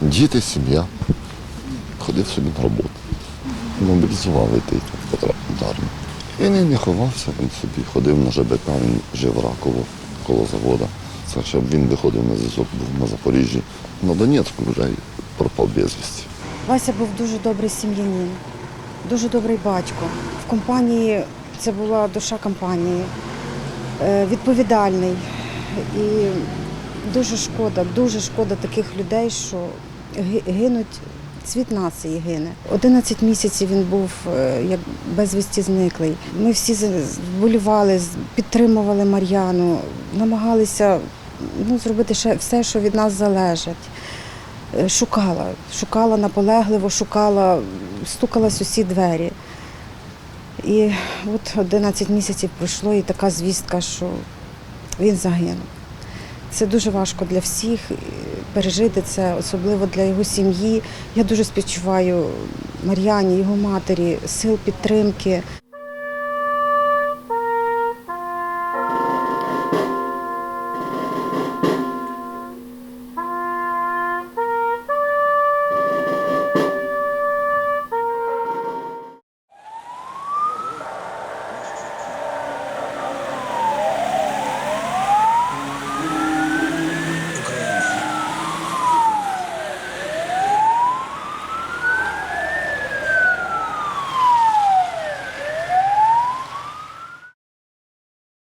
Діти, сім'я. Ходив собі на роботу. Мобілізували йти потрапив до армію. Він і не ховався, він собі ходив на ЖБК, він жив Раково коло заводу. Це щоб він виходив на зв'язок, був на Запоріжжі. На Донецьку вже пропав безвісті. Вася був дуже добрий сім'янин, дуже добрий батько. В компанії це була душа компанії, е, відповідальний. І дуже шкода, дуже шкода таких людей, що гинуть, цвіт нації гине. 11 місяців він був е, як безвісті зниклий. Ми всі вболівали, підтримували Мар'яну, намагалися ну, зробити все, що від нас залежить. Е, Шукала, шукала наполегливо, шукала, стукалась усі двері. І от 11 місяців пройшло, і така звістка, що він загинув. Це дуже важко для всіх пережити це, особливо для його сім'ї. Я дуже співчуваю Мар'яні, його матері, сил підтримки.